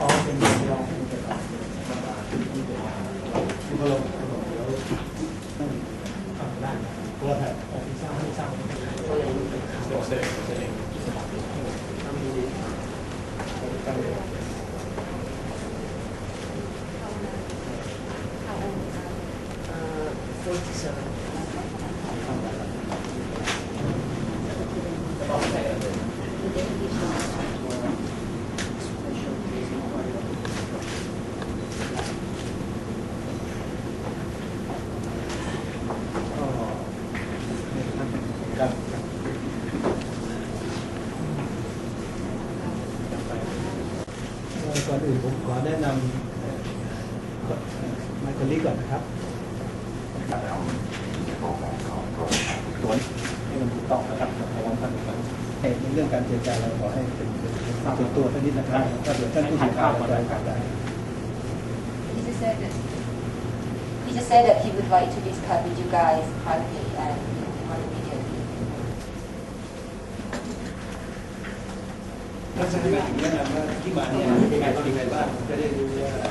อ๋อเป็นรองผู้จัดการที่มาลงเดี๋ยทำได้ตัวแทนของที่สร้างที่สร้างก็ยังเป็นเดี๋ยวเสร็จเสร็จสมัครทำดีๆตั้ง ครับก่อนอื่นผมขอแนะนำไมเคิลลีก่อนนะครับตรวจให้มันถูกต้องนะครับระวังท่านนะครับในเรื่องการเจรจาเราขอให้เป็นเป็นความส่วนตัวท่านนิดนะครับถ้าเดี๋ยวท่านผู้สื่อข่าวจะได้ข่าวได้ He just said that, he just said that he would like to discuss with you guys privately and เพราะฉะนั้นก็ถึงแนะนำว่าที่มาเนี่ยมีใครบ้างมีใครบ้างจะได้รู้ว่า